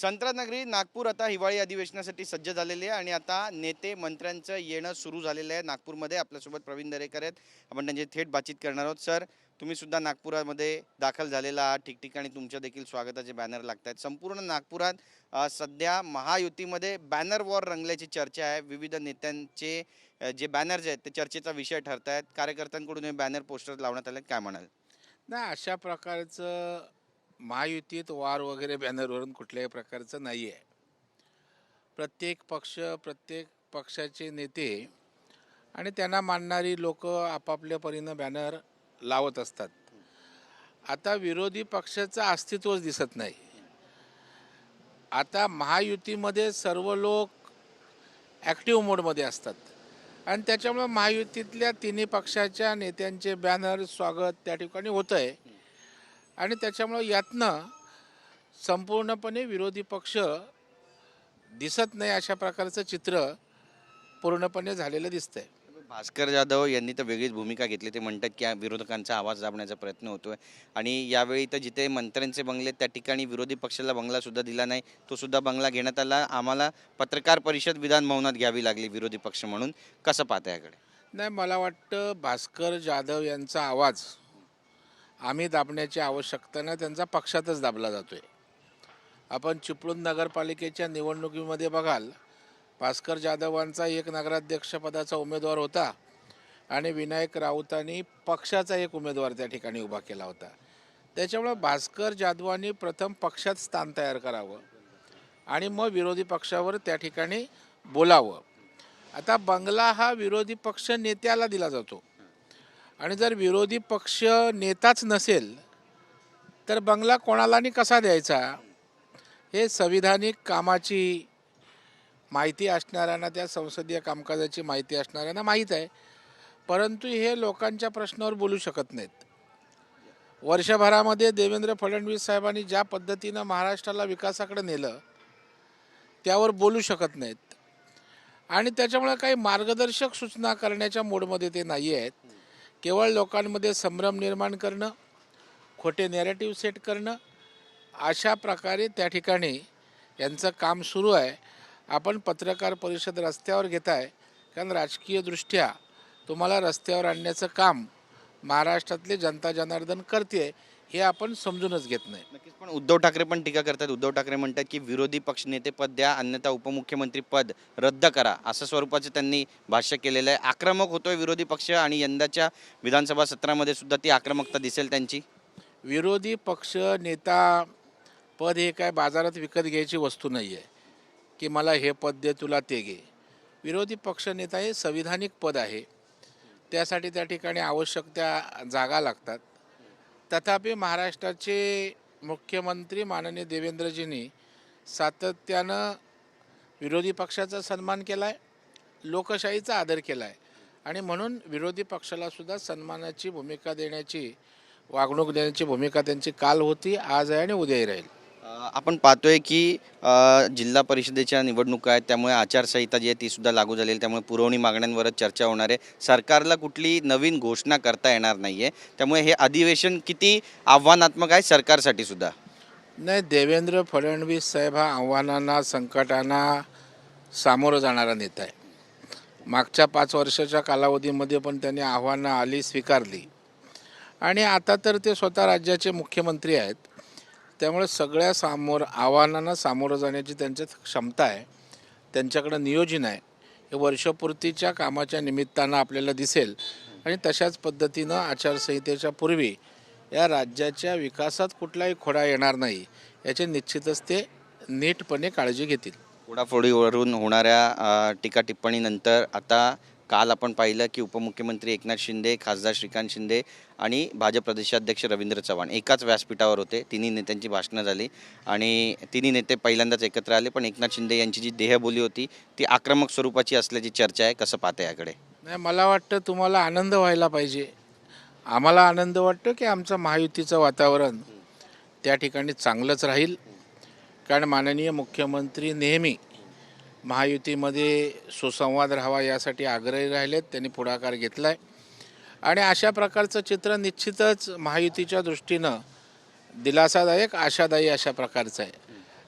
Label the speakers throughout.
Speaker 1: संत्रानगरी नागपूर आता हिवाळी अधिवेशनासाठी सज्ज झालेली आहे आणि आता नेते मंत्र्यांचं येणं सुरू झालेलं आहे नागपूरमध्ये. आपल्यासोबत प्रवीण दरेकर आहेत. आपण त्यांची थेट बातचीत करणार आहोत. सर तुम्ही सुद्धा नागपुरामध्ये दाखल झालेला आहात. ठिकठिकाणी तुमच्या देखील स्वागताचे बॅनर लागत आहेत संपूर्ण नागपुरात सध्या महायुतीमध्ये बॅनर वॉर रंगल्याची चर्चा आहे. विविध नेत्यांचे जे बॅनर्स आहेत ते चर्चेचा विषय ठरत आहेत कार्यकर्त्यांकडून हे बॅनर पोस्टर लावण्यात आले आहेत. काय म्हणाल?
Speaker 2: नाही अशा प्रकारचं महायुतीत वार वगैरे बॅनरवरून कुठल्याही प्रकारचं नाही आहे प्रत्येक पक्ष प्रत्येक पक्षाचे नेते आणि त्यांना मानणारी लोक आपापल्या परीनं बॅनर लावत असतात. आता विरोधी पक्षाचं अस्तित्वच दिसत नाही. आता महायुतीमध्ये सर्व लोक ॲक्टिव्ह मोडमध्ये असतात. आणि त्याच्यामुळं महायुतीतल्या तिन्ही पक्षाच्या नेत्यांचे बॅनर स्वागत त्या ठिकाणी होतं आहे आणि त्याच्यामुळं यातनं संपूर्णपणे विरोधी पक्ष दिसत नाही अशा प्रकारचं चित्र पूर्णपणे झालेलं दिसतंय.
Speaker 1: भास्कर जाधव यांनी तर वेगळीच भूमिका घेतली. ते म्हणतात की विरोधकांचा आवाज दाबण्याचा प्रयत्न होतोय. आणि यावेळी तर जिथे मंत्र्यांचे बंगले त्या ठिकाणी विरोधी पक्षाला बंगला सुद्धा दिला नाही. तो सुद्धा बंगला घेण्यात आला. आम्हाला पत्रकार परिषद विधान भवनात घ्यावी लागली विरोधी पक्ष म्हणून. कसं पाहता याकडे?
Speaker 2: नाही मला वाटतं भास्कर जाधव यांचा आवाज आम्ही दाबण्याची आवश्यकता नाही त्यांचा पक्षातच दाबला जातोय. आपण चिपळूण नगरपालिकेच्या निवडणुकीमध्ये बघाल भास्कर जाधवांचा एक नगराध्यक्षपदाचा उमेदवार होता आणि विनायक राऊतांनी पक्षाचा एक उमेदवार त्या ठिकाणी उभा केला होता. त्याच्यामुळं भास्कर जाधवांनी प्रथम पक्षात स्थान तयार करावं आणि मग विरोधी पक्षावर त्या ठिकाणी बोलावं. आता बंगला हा विरोधी पक्ष नेत्याला दिला जातो. आणि जर विरोधी पक्ष नेताच नसेल तर बंगला कोणाला आणि कसा द्यायचा? हे संविधानिक कामाची माहिती असणाऱ्यांना त्या संसदीय कामकाजाची माहिती असणाऱ्यांना माहीत आहे. परंतु हे लोकांच्या प्रश्नावर बोलू शकत नाहीत. वर्षभरामध्ये देवेंद्र फडणवीस साहेबांनी ज्या पद्धतीनं महाराष्ट्राला विकासाकडे नेलं त्यावर बोलू शकत नाहीत. आणि त्याच्यामुळे काही मार्गदर्शक सूचना करण्याच्या मोडमध्ये ते नाही आहेत केवळ लोकांमध्ये संभ्रम निर्माण करणं खोटे नॅरेटिव्ह सेट करणं अशा प्रकारे त्या ठिकाणी यांचं काम सुरू आहे. आपण पत्रकार परिषद रस्त्यावर घेत आहे. कारण राजकीयदृष्ट्या तुम्हाला रस्त्यावर आणण्याचं काम महाराष्ट्रातले जनता जनार्दन करते हे आपण समजूनच घेत नाही.
Speaker 1: नक्कीच पण उद्धव ठाकरे पण टीका करतात. उद्धव ठाकरे म्हणतात की विरोधी पक्ष नेते पद द्या अन्यथा उपमुख्यमंत्री पद रद्द करा. असं स्वरूपाचं त्यांनी भाष्य केलेलं आहे. आक्रमक होतोय विरोधी पक्ष आणि यंदाच्या विधानसभा सत्रामध्ये सुद्धा ती आक्रमकता दिसेल त्यांची?
Speaker 2: विरोधी पक्ष नेता पद हे काय बाजारात विकत घ्यायची वस्तू नाही आहे. की मला हे पद दे तुला ते घे. विरोधी पक्ष नेता हे संविधानिक पद आहे. त्यासाठी त्या ठिकाणी आवश्यक त्या जागा लागतात. तथापि महाराष्ट्राचे मुख्यमंत्री माननीय देवेंद्रजींनी सातत्यानं विरोधी पक्षाचा सन्मान केला आहे लोकशाहीचा आदर केला आहे आणि म्हणून विरोधी पक्षाला सुद्धा सन्मानाची भूमिका देण्याची वागणूक देण्याची भूमिका त्यांची काल होती आज आहे आणि उद्याही राहील.
Speaker 1: आपण पाहतोय की जिल्हा परिषदेच्या निवडणुका आहेत त्यामुळे आचारसंहिता जी आहे ती सुद्धा लागू झालेली त्यामुळे पुरवणी मागण्यांवरच चर्चा होणार आहे. सरकारला कुठली नवीन घोषणा करता येणार नाही आहे त्यामुळे हे अधिवेशन किती आव्हानात्मक आहे सरकारसाठी सुद्धा?
Speaker 2: नाही देवेंद्र फडणवीस साहेब हा आव्हानांना संकटांना सामोरं जाणारा नेता आहे. मागच्या पाच वर्षाच्या कालावधीमध्ये पण त्यांनी आव्हानं आली स्वीकारली. आणि आता तर ते स्वतः राज्याचे मुख्यमंत्री आहेत. त्यामुळे सगळ्या सामोर आव्हानांना सामोरं जाण्याची त्यांच्यात क्षमता आहे. त्यांच्याकडं नियोजन आहे. हे वर्षपूर्तीच्या कामाच्या निमित्तानं आपल्याला दिसेल. आणि तशाच पद्धतीनं आचारसंहितेच्या पूर्वी या राज्याच्या विकासात कुठलाही खोडा येणार नाही याची निश्चितच ते नीटपणे काळजी घेतील.
Speaker 1: फोडाफोडीवरून होणाऱ्या टीका टिप्पणीनंतर आता काल आपण पाहिलं की उपमुख्यमंत्री एकनाथ शिंदे खासदार श्रीकांत शिंदे आणि भाजप प्रदेशाध्यक्ष रवींद्र चव्हाण एकाच व्यासपीठावर होते. तिन्ही नेत्यांची भाषणं झाली आणि तिन्ही नेते पहिल्यांदाच एकत्र आले पण एकनाथ शिंदे यांची जी देहबोली होती ती आक्रमक स्वरूपाची असल्याची चर्चा आहे. कसं पाहते याकडे?
Speaker 2: नाही मला वाटतं तुम्हाला आनंद व्हायला पाहिजे. आम्हाला आनंद वाटतो की आमचं महायुतीचं वातावरण त्या ठिकाणी चांगलंच राहील. कारण माननीय मुख्यमंत्री नेहमी महायुतीमध्ये सुसंवाद राहावा यासाठी आग्रही राहिलेत त्यांनी पुढाकार घेतला आहे आणि अशा प्रकारचं चित्र निश्चितच महायुतीच्या दृष्टीनं दिलासादायक आशादायी अशा प्रकारचं आहे.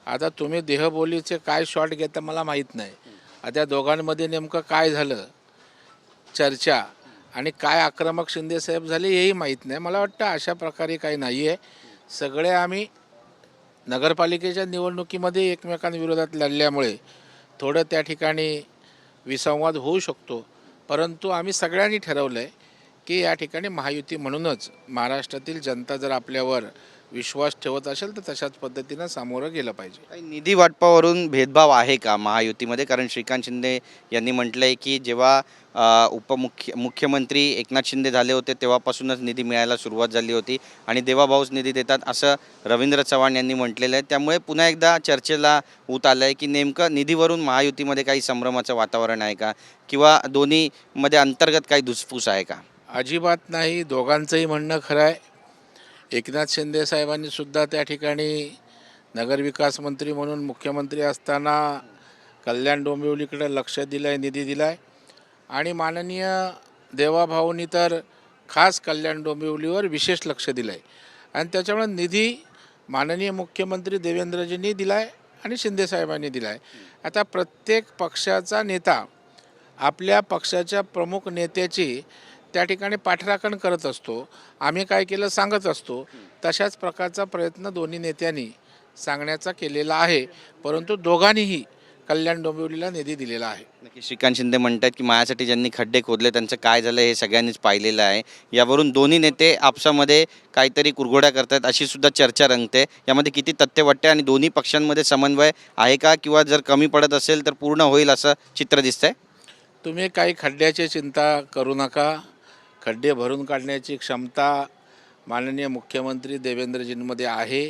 Speaker 2: आता तुम्ही देहबोलीचे काय शॉट घेता मला माहीत नाही. आता दोघांमध्ये नेमकं काय झालं? चर्चा आणि काय आक्रमक शिंदेसाहेब झाले हेही माहीत नाही. मला वाटतं अशा प्रकारे काही नाही आहे सगळे आम्ही नगरपालिकेच्या निवडणुकीमध्ये एकमेकांविरोधात लढल्यामुळे थोडं त्या ठिकाणी विसंवाद होऊ शकतो. परंतु आम्ही सगळ्यांनी ठरवलं आहे की या ठिकाणी महायुती म्हणूनच महाराष्ट्रातील जनता जर आपल्यावर विश्वास ठेवत असेल तर तशाच पद्धतीनं सामोरं गेलं पाहिजे.
Speaker 1: काही निधी वाटपावरून भेदभाव आहे का महायुतीमध्ये? कारण श्रीकांत शिंदे यांनी म्हटलं आहे की जेव्हा अ, उपमुख्य मुख्यमंत्री एकनाथ शिंदे झाले होते तेव्हापासूनच निधी मिळायला सुरुवात झाली होती. आणि देवाभाऊच निधी देतात असं रवींद्र चव्हाण यांनी म्हटलेलं आहे. त्यामुळे पुन्हा एकदा चर्चेला ऊत आलं आहे की नेमकं निधीवरून महायुतीमध्ये काही संभ्रमाचं वातावरण आहे का? किंवा दोन्हीमध्ये अंतर्गत काही धुसफूस आहे का?
Speaker 2: अजिबात नाही. दोघांचंही म्हणणं खरं आहे. एकनाथ शिंदे साहेबांनी सुद्धा त्या ठिकाणी नगरविकास मंत्री म्हणून मुख्यमंत्री असताना कल्याण डोंबिवलीकडे लक्ष दिलं आहे निधी दिला आहे आणि माननीय देवाभाऊनी तर खास कल्याण डोंबिवलीवर विशेष लक्ष दिलं आहे आणि त्याच्यामुळे निधी माननीय मुख्यमंत्री देवेंद्रजींनी दिला आहे आणि शिंदेसाहेबांनी दिला आहे आता प्रत्येक पक्षाचा नेता आपल्या पक्षाच्या प्रमुख नेत्याची त्या ठिकाणी पाठराखण करत असतो. आम्ही काय केलं सांगत असतो. तशाच प्रकारचा प्रयत्न दोन्ही नेत्यांनी सांगण्याचा केलेला आहे. परंतु दोघांनीही कल्याण डोंबिवलीला निधी दिलेला आहे.
Speaker 1: नक्की श्रीकांत शिंदे म्हणतात की माझ्यासाठी ज्यांनी खड्डे खोदले त्यांचं काय झालं हे सगळ्यांनीच पाहिलेलं आहे. यावरून दोन्ही नेते आपसामध्ये काहीतरी कुरघोड्या करतात अशी सुद्धा चर्चा रंगते. यामध्ये किती तथ्य वाटते आणि दोन्ही पक्षांमध्ये समन्वय आहे का? किंवा जर कमी पडत असेल तर पूर्ण होईल असं चित्र दिसतंय?
Speaker 2: तुम्ही काही खड्ड्याची चिंता करू नका. खड्डे भरून काढण्याची क्षमता माननीय मुख्यमंत्री देवेंद्रजींमध्ये आहे.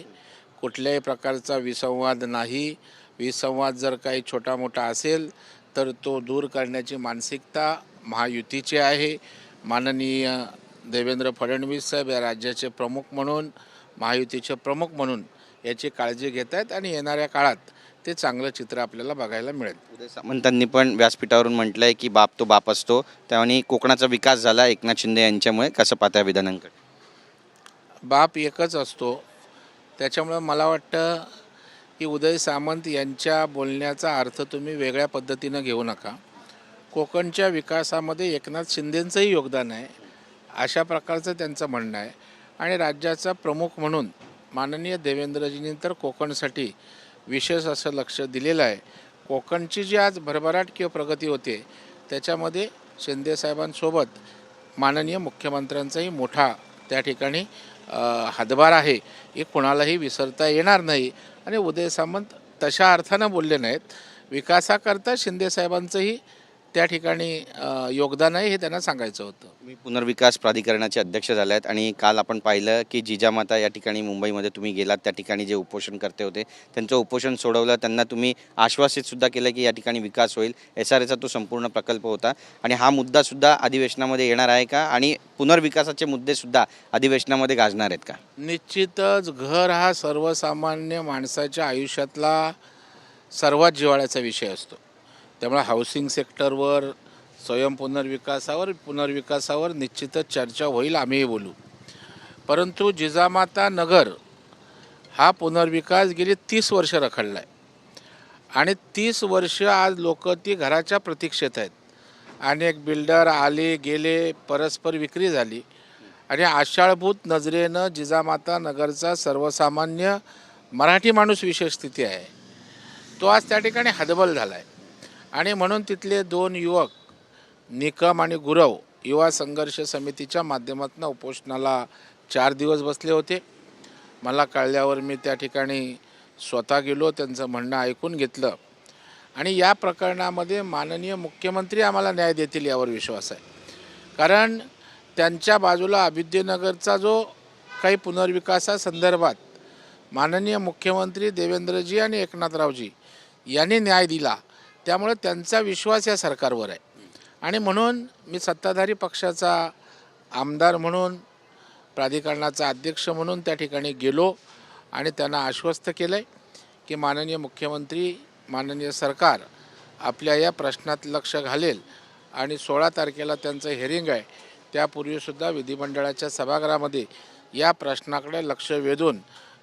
Speaker 2: कुठल्याही प्रकारचा विसंवाद नाही. विसंवाद जर काही छोटा मोठा असेल तर तो दूर करण्याची मानसिकता महायुतीची आहे. माननीय देवेंद्र फडणवीस साहेब या राज्याचे प्रमुख म्हणून महायुतीचे प्रमुख म्हणून याची काळजी घेत आहेत आणि येणाऱ्या काळात ते चांगलं चित्र आपल्याला बघायला मिळेल.
Speaker 1: उदय सामंतांनी पण व्यासपीठावरून म्हटलंय की बाप तो बाप असतो. त्यामुळे कोकणाचा विकास झाला एकनाथ शिंदे यांच्यामुळे. कसं पाहता विधानांकडे?
Speaker 2: बाप एकच असतो. त्याच्यामुळं मला वाटतं की उदय सामंत यांच्या बोलण्याचा अर्थ तुम्ही वेगळ्या पद्धतीनं घेऊ नका. कोकणच्या विकासामध्ये एकनाथ शिंदेंचंही योगदान आहे. अशा प्रकारचं त्यांचं म्हणणं आहे. आणि राज्याचा प्रमुख म्हणून माननीय देवेंद्रजींनी तर कोकणसाठी विशेष असं लक्ष दिलेलं आहे. कोकणची जी आज भरभराट किंवा प्रगती होते त्याच्यामध्ये शिंदेसाहेबांसोबत माननीय मुख्यमंत्र्यांचाही मोठा त्या ठिकाणी हातभार आहे. हे कोणालाही विसरता येणार नाही. आणि उदय सामंत तशा अर्थानं बोलले नाहीत. विकासाकरता शिंदेसाहेबांचंही त्या ठिकाणी योगदान आहे हे त्यांना सांगायचं होतं.
Speaker 1: तुम्ही पुनर्विकास प्राधिकरणाचे अध्यक्ष झाले आहेत आणि काल आपण पाहिलं की जिजामाता या ठिकाणी मुंबईमध्ये तुम्ही गेलात. त्या ठिकाणी जे उपोषण करते होते त्यांचं उपोषण सोडवलं. त्यांना तुम्ही आश्वासित सुद्धा केलं की या ठिकाणी विकास होईल. एस आर एचा तो संपूर्ण प्रकल्प होता. आणि हा मुद्दा सुद्धा अधिवेशनामध्ये येणार आहे का? आणि पुनर्विकासाचे मुद्दे सुद्धा अधिवेशनामध्ये गाजणार आहेत का?
Speaker 2: निश्चितच घर हा सर्वसामान्य माणसाच्या आयुष्यातला सर्वात जिव्हाळ्याचा विषय असतो. त्यामुळे हाऊसिंग सेक्टरवर स्वयं पुनर्विकासावर पुनर्विकासावर निश्चितच चर्चा होईल आम्हीही बोलू. परंतु जिजामाता नगर हा पुनर्विकास गेली तीस वर्ष रखडला आहे आणि तीस वर्ष आज लोक ती घराच्या प्रतीक्षेत आहेत. अनेक बिल्डर आले गेले परस्पर विक्री झाली. आणि आषाढभूत नजरेनं जिजामाता नगरचा सर्वसामान्य मराठी माणूस विशेष स्थिती आहे. तो आज त्या ठिकाणी हदबल झाला आहे आणि म्हणून तिथले दोन युवक निकम आणि गुरव युवा संघर्ष समितीच्या माध्यमातून उपोषणाला चार दिवस बसले होते. मला कळल्यावर मी त्या ठिकाणी स्वतः गेलो त्यांचं म्हणणं ऐकून घेतलं. आणि या प्रकरणामध्ये माननीय मुख्यमंत्री आम्हाला न्याय देतील यावर विश्वास आहे. कारण त्यांच्या बाजूला अभिद्यनगरचा जो काही पुनर्विकासासंदर्भात माननीय मुख्यमंत्री देवेंद्रजी आणि एकनाथरावजी यांनी न्याय दिला त्यामुळे त्यांचा विश्वास या सरकारवर आहे. आणि म्हणून मी सत्ताधारी पक्षाचा आमदार म्हणून प्राधिकरणाचा अध्यक्ष म्हणून त्या ठिकाणी गेलो आणि त्यांना आश्वस्त केलं आहे की माननीय मुख्यमंत्री माननीय सरकार आपल्या या प्रश्नात लक्ष घालेल आणि सोळा तारखेला त्यांचं हेरिंग आहे. त्यापूर्वीसुद्धा विधिमंडळाच्या सभागृहामध्ये या प्रश्नाकडे लक्ष वेधून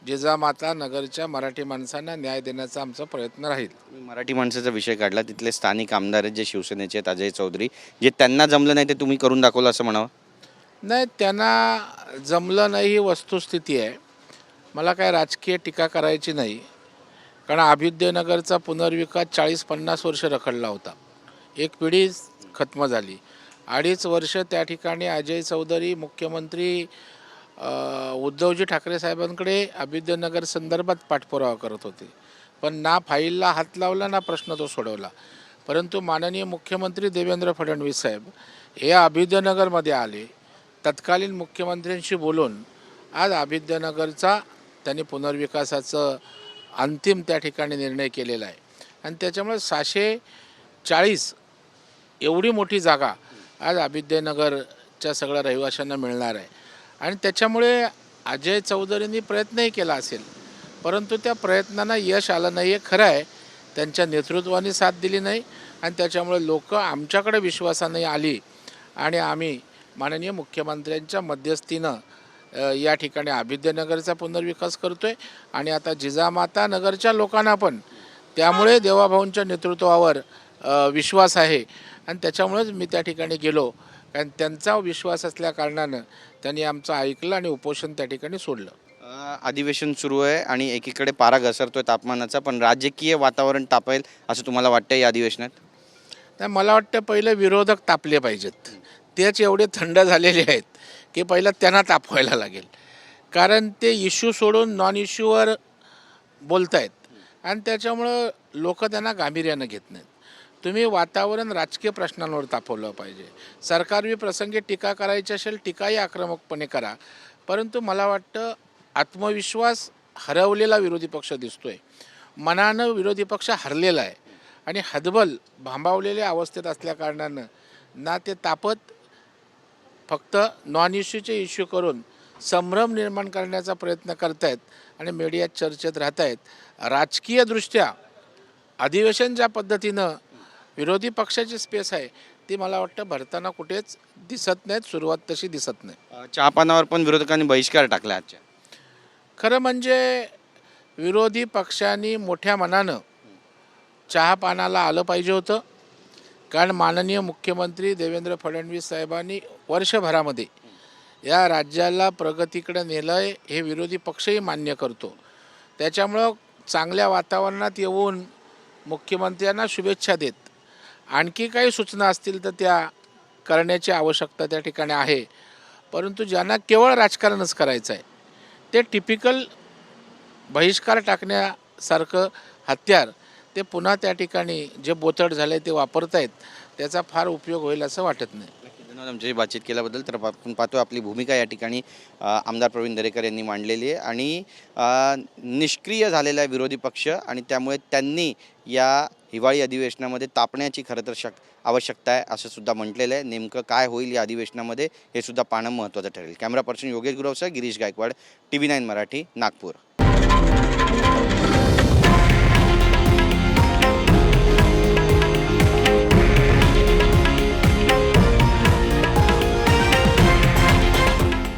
Speaker 2: जिजामाता नगरच्या मराठी माणसांना न्याय देण्याचा आमचा प्रयत्न राहील.
Speaker 1: तुम्ही मराठी माणसाचा विषय काढला. तिथले स्थानिक आमदार आहेत जे शिवसेनेचे आहेत अजय चौधरी जे त्यांना जमलं नाही ते तुम्ही करून दाखवलं असं म्हणावं?
Speaker 2: नाही त्यांना जमलं नाही ही वस्तुस्थिती आहे. मला काय राजकीय टीका करायची नाही. कारण अभ्युदयनगरचा पुनर्विकास चाळीस पन्नास वर्ष रखडला होता. एक पिढी खत्म झाली. अडीच वर्ष त्या ठिकाणी अजय चौधरी मुख्यमंत्री उद्धवजी ठाकरे साहेबांकडे अभिद्यनगर संदर्भात पाठपुरावा करत होते. पण ना फाईलला हात लावला ना प्रश्न तो सोडवला. परंतु माननीय मुख्यमंत्री देवेंद्र फडणवीस साहेब हे अभिद्यनगरमध्ये आले. तत्कालीन मुख्यमंत्र्यांशी बोलून आज अभिद्यनगरचा त्यांनी पुनर्विकासाचं अंतिम त्या ठिकाणी निर्णय केलेला आहे. आणि त्याच्यामुळे सहाशे चाळीस एवढी मोठी जागा आज अभिद्यनगरच्या सगळ्या रहिवाशांना मिळणार आहे. आणि त्याच्यामुळे अजय चौधरींनी प्रयत्नही केला असेल. परंतु त्या प्रयत्नांना यश आलं नाही हे खरं आहे. त्यांच्या नेतृत्वाने साथ दिली नाही आणि त्याच्यामुळे लोक आमच्याकडे विश्वासाने आली. आणि आम्ही माननीय मुख्यमंत्र्यांच्या मध्यस्थीनं या ठिकाणी अभ्युदयनगरचा पुनर्विकास करतो आहे आणि आता जिजामाता नगरच्या लोकांना पण. त्यामुळे देवाभाऊंच्या नेतृत्वावर विश्वास आहे. आणि त्याच्यामुळेच मी त्या ठिकाणी गेलो. कारण त्यांचा विश्वास असल्या कारणानं त्यांनी आमचं ऐकलं आणि उपोषण त्या ठिकाणी सोडलं.
Speaker 1: अधिवेशन सुरू आहे आणि एकीकडे पारा घसरतोय तापमानाचा पण राजकीय वातावरण तापेल असं तुम्हाला वाटतं या अधिवेशनात?
Speaker 2: तर मला वाटतं पहिलं विरोधक तापले पाहिजेत. तेच एवढे थंड झालेले आहेत की पहिलं त्यांना तापवायला लागेल. कारण ते इश्यू सोडून नॉन इश्यूवर बोलत आहेत आणि त्याच्यामुळं लोक त्यांना गांभीर्यानं घेत नाहीत. तुम्ही वातावरण राजकीय प्रश्नांवर तापवलं पाहिजे. सरकारवी प्रसंगी टीका करायची असेल टीकाही आक्रमकपणे करा. परंतु मला वाटतं आत्मविश्वास हरवलेला विरोधी पक्ष दिसतोय. मनानं विरोधी पक्ष हरलेला आहे. आणि हदबल भांबावलेल्या अवस्थेत असल्याकारणानं ना ते तापत फक्त नॉन इश्यूचे इश्यू करून संभ्रम निर्माण करण्याचा प्रयत्न करतायत आणि मीडियात चर्चेत राहत आहेत राजकीयदृष्ट्या अधिवेशन ज्या पद्धतीनं विरोधी पक्षाची स्पेस आहे. ती मला वाटतं भरताना कुठेच दिसत नाहीत सुरुवात तशी दिसत नाही.
Speaker 1: अं, चहापानावर पण विरोधकांनी बहिष्कार टाकला आजच्या.
Speaker 2: खरं म्हणजे विरोधी पक्षांनी मोठ्या मनानं चहापानाला आलं पाहिजे होतं. कारण माननीय मुख्यमंत्री देवेंद्र फडणवीस साहेबांनी वर्षभरामध्ये या राज्याला प्रगतीकडे नेलं आहे हे विरोधी पक्षही मान्य करतो. त्याच्यामुळं चांगल्या वातावरणात येऊन मुख्यमंत्र्यांना शुभेच्छा देत आणखी काही सूचना असतील तर त्या करण्याची आवश्यकता त्या ठिकाणी आहे. परंतु ज्यांना केवळ राजकारणच करायचं आहे ते टिपिकल बहिष्कार टाकण्यासारखं हत्यार ते पुन्हा त्या ठिकाणी जे बोथड झाले ते वापरतायत त्याचा फार उपयोग होईल असं वाटत नाही.
Speaker 1: धन्यवाद. आमच्याशी बातचीत केल्याबद्दल तर आपण पाहतो आपली भूमिका या ठिकाणी आमदार प्रवीण दरेकर यांनी मांडलेली आहे आणि निष्क्रिय झालेला विरोधी पक्ष आणि त्यामुळे त्यांनी या हिवाळी अधिवेशनामध्ये तापण्याची खरं तर शक आवश्यकता आहे असं सुद्धा म्हटलेलं आहे. नेमकं काय होईल या अधिवेशनामध्ये हे सुद्धा पाहणं महत्त्वाचं ठरेल. Camera person Yogesh गुरवसह Girish Gaikwad T V nine Marathi Nagpur.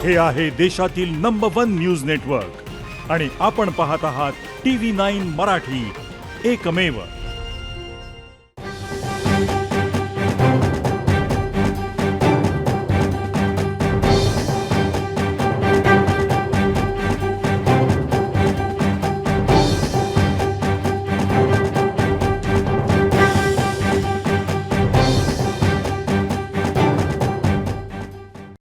Speaker 3: हे आहे देशातील नंबर वन न्यूज नेटवर्क आणि आपण पाहत आहात टी व्ही नाईन मराठी. एकमेव